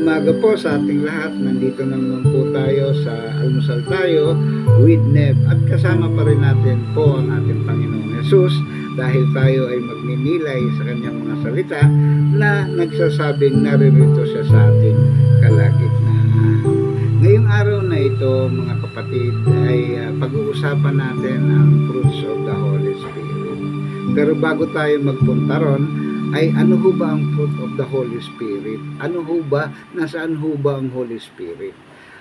umaga po sa ating lahat. Nandito na naman po tayo sa Almusal tayo with Neb. At kasama pa rin natin po ang ating Panginoong Jesus dahil tayo ay magninilay sa kanyang mga salita na nagsasabing naririto siya sa ating kalagitnaan. Ngayong araw na ito, mga kapatid, ay ah, pag-uusapan natin ang fruits of the Holy Spirit. Pero bago tayo magpunta ron, ay ano ho ba ang fruit of the Holy Spirit? Ano ho ba, nasaan ho ba ang Holy Spirit?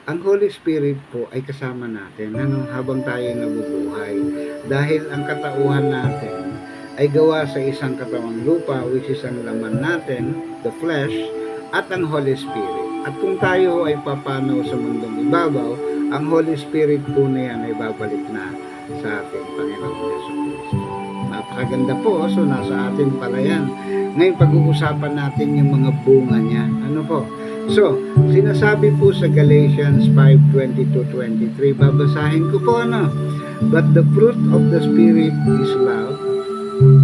Ang Holy Spirit po ay kasama natin ano, habang tayo nabubuhay. Dahil ang katauhan natin ay gawa sa isang katawang lupa which is ang laman natin, the flesh, at ang Holy Spirit. At kung tayo ay papanaw sa mundong ibabaw, ang Holy Spirit po na yan ay babalik na sa ating Panginoong Yeso Cristo. Napakaganda po, so nasa atin pala yan. Ngayon pag-uusapan natin yung mga bunga niya. Ano po? So, sinasabi po sa Galatians 5:22-23, babasahin ko po ano. But the fruit of the Spirit is love,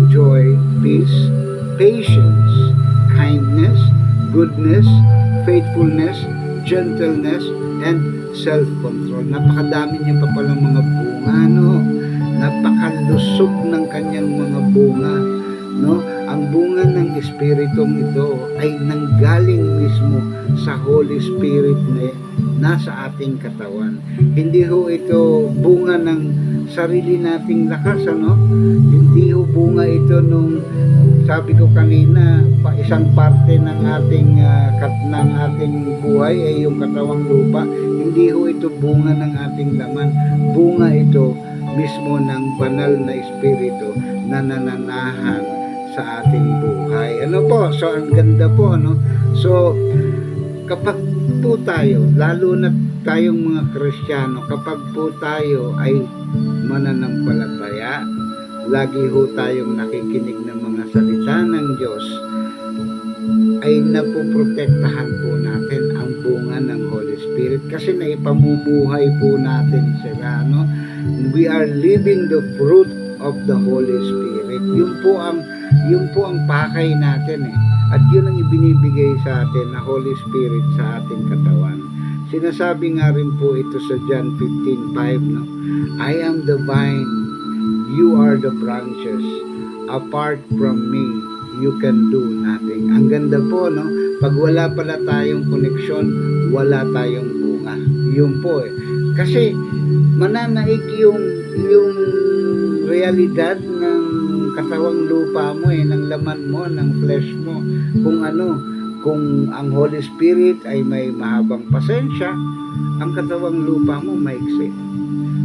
joy, peace, patience, kindness, goodness, faithfulness, gentleness, and self-control. Napakadami niya pa palang mga bunga, no? Napakalusog ng kanyang mga bunga, bunga ng Espiritong ito ay nanggaling mismo sa Holy Spirit na nasa ating katawan. Hindi ho ito bunga ng sarili nating lakas, ano? Hindi ho bunga ito nung sabi ko kanina, pa isang parte ng ating ah, kat ng ating buhay ay yung katawang lupa. Hindi ho ito bunga ng ating laman. Bunga ito mismo ng banal na espiritu na nananahan sa ating buhay. Ano po? So ang ganda po, ano? So kapag po tayo, lalo na tayong mga Kristiyano, kapag po tayo ay mananampalataya, lagi ho tayong nakikinig ng mga salita ng Diyos, ay napoprotektahan po natin ang bunga ng Holy Spirit kasi naipamumuhay po natin sila, no? We are living the fruit of the Holy Spirit. Yun po ang yun po ang pakay natin eh. At yun ang ibinibigay sa atin na Holy Spirit sa ating katawan. Sinasabi nga rin po ito sa John 15:5 no. I am the vine, you are the branches. Apart from me, you can do nothing. Ang ganda po no. Pag wala pala tayong koneksyon, wala tayong bunga. Yun po eh. Kasi mananaig yung yung realidad ng katawang lupa mo eh, ng laman mo, ng flesh mo. Kung ano, kung ang Holy Spirit ay may mahabang pasensya, ang katawang lupa mo maiksi.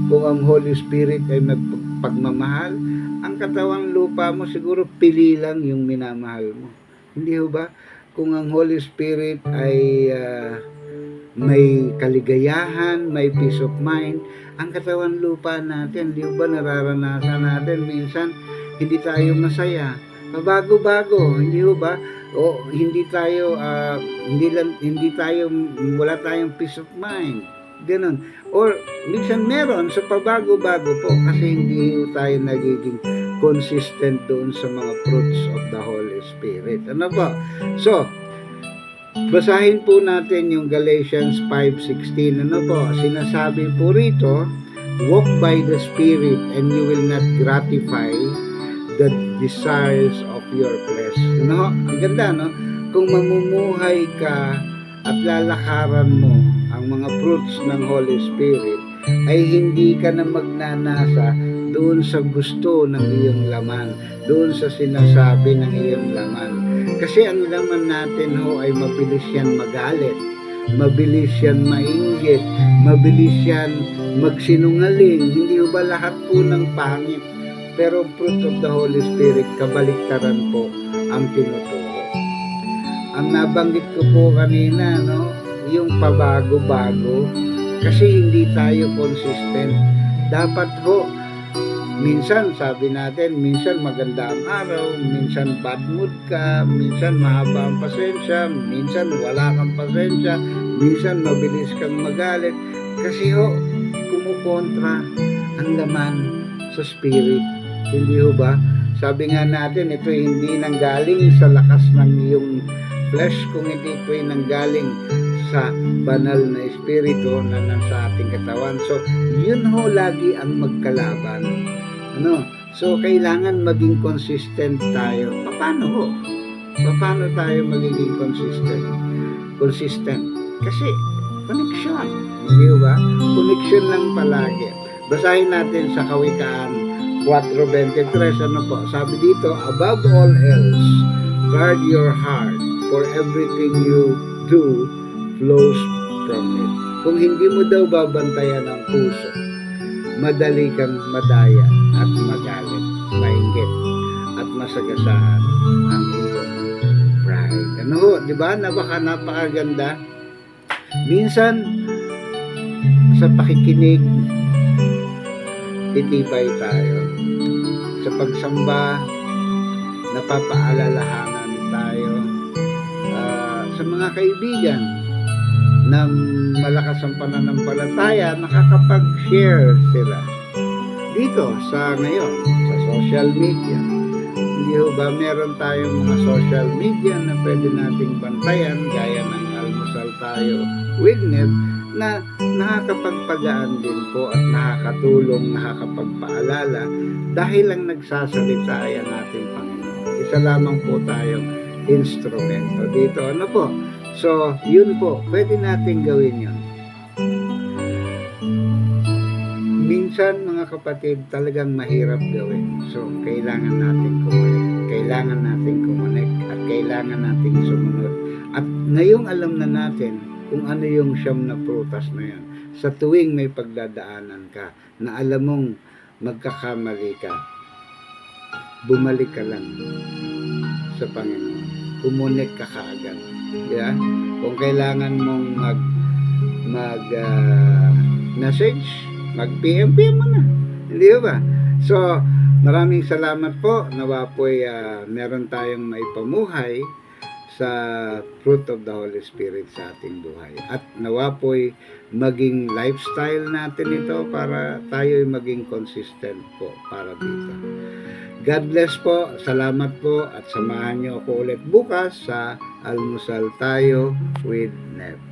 Kung ang Holy Spirit ay magpagmamahal, ang katawang lupa mo siguro pili lang yung minamahal mo. Hindi ho ba? Kung ang Holy Spirit ay ah, may kaligayahan, may peace of mind, ang katawan lupa natin, di ba nararanasan natin minsan hindi tayo masaya. Pabago-bago, hindi ba? O hindi tayo ah, hindi lang hindi tayo wala tayong peace of mind. Ganun. Or minsan meron so pabago-bago po kasi hindi tayo nagiging consistent doon sa mga fruits of the Holy Spirit. Ano ba? So, Basahin po natin yung Galatians 5.16. Ano po? Sinasabi po rito, Walk by the Spirit and you will not gratify the desires of your flesh. No? Ang ganda, no? Kung mamumuhay ka at lalakaran mo ang mga fruits ng Holy Spirit, ay hindi ka na magnanasa doon sa gusto ng iyong laman, doon sa sinasabi ng iyong laman. Kasi ang laman natin ho ay mabilis yan magalit, mabilis yan mainggit, mabilis yan magsinungaling. Hindi ba lahat po ng pangit? Pero fruit of the Holy Spirit, kabaliktaran po ang tinuturo. Ang nabanggit ko po kanina, no, yung pabago-bago, kasi hindi tayo consistent. Dapat ho, minsan sabi natin, minsan maganda ang araw, minsan bad mood ka, minsan mahaba ang pasensya, minsan wala kang pasensya, minsan mabilis kang magalit. Kasi ho, kumukontra ang laman sa spirit. Hindi ho ba? Sabi nga natin, ito hindi nanggaling sa lakas ng iyong flesh, kung hindi ito ay nanggaling sa banal na espiritu na nasa ating katawan. So, yun ho lagi ang magkalaban. Ano? So, kailangan maging consistent tayo. Paano ho? Paano tayo magiging consistent? Consistent. Kasi, connection. Hindi ba? Connection lang palagi. Basahin natin sa Kawikaan 4.23. Ano po? Sabi dito, above all else, guard your heart, for everything you do flows from it. Kung hindi mo daw babantayan ang puso, madali kang madaya at magalit, maingit, at masagasaan ang iyong pride. Ano ho, di ba? Napaka, napakaganda. Minsan, sa pakikinig, titibay tayo. Sa pagsamba, napapaalalahanan tayo ah, sa mga kaibigan ng malakas ang pananampalataya, nakakapag-share sila dito sa ngayon, sa social media. Hindi ba meron tayong mga social media na pwede nating bantayan gaya ng almusal tayo with na nakakapagpagaan din po at nakakatulong, nakakapagpaalala dahil lang nagsasalita ay ang ating Panginoon. Isa lamang po tayong instrumento dito. Ano po? So, yun po. Pwede natin gawin yun. Minsan, mga kapatid, talagang mahirap gawin. So, kailangan natin kumonek. Kailangan natin kumonek at kailangan natin sumunod. At ngayong alam na natin kung ano yung siyam na prutas na yan. Sa tuwing may pagdadaanan ka, na alam mong magkakamali ka, bumalik ka lang sa Panginoon. Kumunik ka kaagad. Yeah? Kung kailangan mong mag mag ah, message, mag PM, mo na. Hindi ba? So, maraming salamat po. Nawa po'y ah, meron tayong maipamuhay sa fruit of the Holy Spirit sa ating buhay. At nawa po'y maging lifestyle natin ito para tayo'y maging consistent po para dito. God bless po. Salamat po at samahan niyo ako ulit bukas sa Almusal Tayo with Neb.